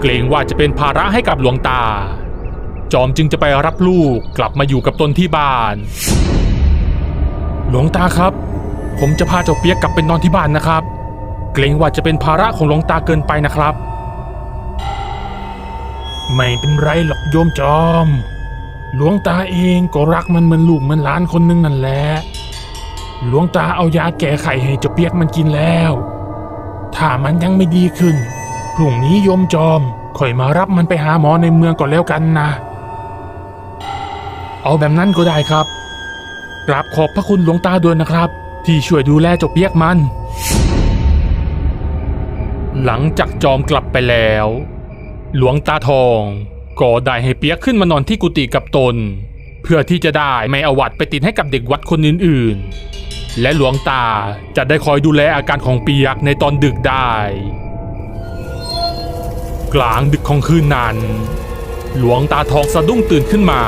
เกรงว่าจะเป็นภาระให้กับหลวงตา จอมจึงจะไปรับลูกกลับมาอยู่กับตนที่บ้าน หลวงตาครับ ผมจะพาเจ้าเปียกกลับไปนอนที่บ้านนะครับ เกรงว่าจะเป็นภาระของหลวงตาเกินไปนะครับ ไม่เป็นไรหรอกโยมจอม หลวงตาเองก็รักมันเหมือนลูกเหมือนหลานคนหนึงนั่นแหละ หลวงตาเอายาแก้ไขให้เจ้าเปียกมันกินแล้ว ถ้ามันยังไม่ดีขึ้น พรุ่งนี้โยมจอมค่อยมารับมันไปหาหมอในเมืองก่อนแล้วกันนะ เอาแบบนั้นก็ได้ครับกราบขอบพระคุณหลวงตาด้วยนะครับ ที่ช่วยดูแลเจ้าเปียกมัน หลังจากจอมกลับไปแล้ว หลวงตาทองก็ได้ให้เปียกขึ้นมานอนที่กุฏิกับตน เพื่อที่จะได้ไม่เอาวัดไปติดให้กับเด็กวัดคนอื่นๆ และหลวงตาจะได้คอยดูแลอาการของเปียกในตอนดึกได้ กลางดึกของคืนนั้น หลวงตาทองสะดุ้งตื่นขึ้นมา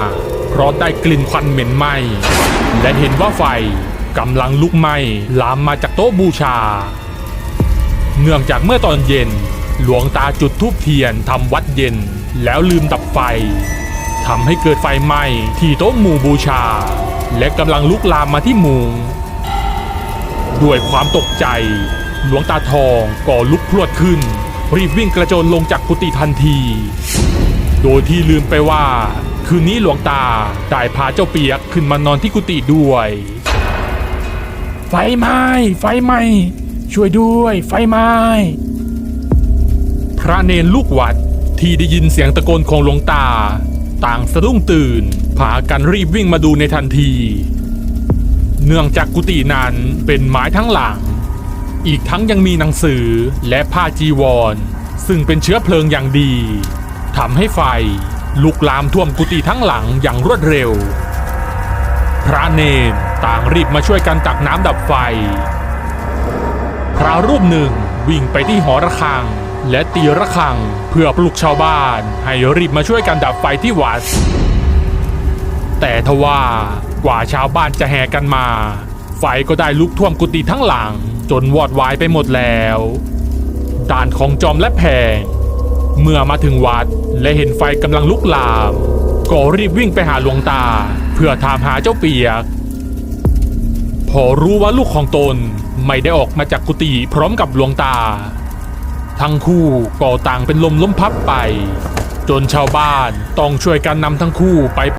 เพราะได้กลิ่นควันเหม็นไหม้และเห็นว่าไฟกำลังลุกไหม้ลามมาจากโต๊ะบูชา เนื่องจากเมื่อตอนเย็น หลวงตาจุดธูปเทียนทำวัดเย็น แล้วลืมดับไฟทำให้เกิดไฟไหม้ที่โต๊ะหมู่บูชา และกำลังลุกลามมาที่มุงด้วยความตกใจ หลวงตาทองก็ลุกพรวดขึ้น รีบวิ่งกระโจนลงจากกุฏิทันที โดยที่ลืมไปว่า คืนนี้หลวงตาได้พาเจ้าเปียกขึ้นมานอนที่กุฏิด้วย ไฟไหม้ไฟไหม้ช่วยด้วยไฟไหม้พระเนรลูกวัดที่ได้ยินเสียงตะโกนของหลวงตา ต่างสะดุ้งตื่นพากันรีบวิ่งมาดูในทันที เนื่องจากกุฏินั้นเป็นไม้ทั้งหลัง อีกทั้งยังมีหนังสือและผ้าจีวร ซึ่งเป็นเชื้อเพลิงอย่างดีทำให้ไฟลุกลามท่วมกุฏิทั้งหลังอย่างรวดเร็ว พระเนรต่างรีบมาช่วยกันตักน้ำดับไฟ พระรูปหนึ่งวิ่งไปที่หอระฆัง และตีระฆังเพื่อปลุกชาวบ้าน ให้รีบมาช่วยกันดับไฟที่วัด แต่ทว่ากว่าชาวบ้านจะแห่กันมา ไฟก็ได้ลุกท่วมกุฏิทั้งหลัง จนวอดวายไปหมดแล้ว ด่านของจอมและแพง เมื่อมาถึงวัดและเห็นไฟกำลังลุกลาม ก็รีบวิ่งไปหาหลวงตา เพื่อถามหาเจ้าเปียก พอรู้ว่าลูกของตนไม่ได้ออกมาจากกุฏิพร้อมกับหลวงตา ทั้งคู่ก็ต่างเป็นลมล้มพับไป จนชาวบ้านต้องช่วยกันนำทั้งคู่ไป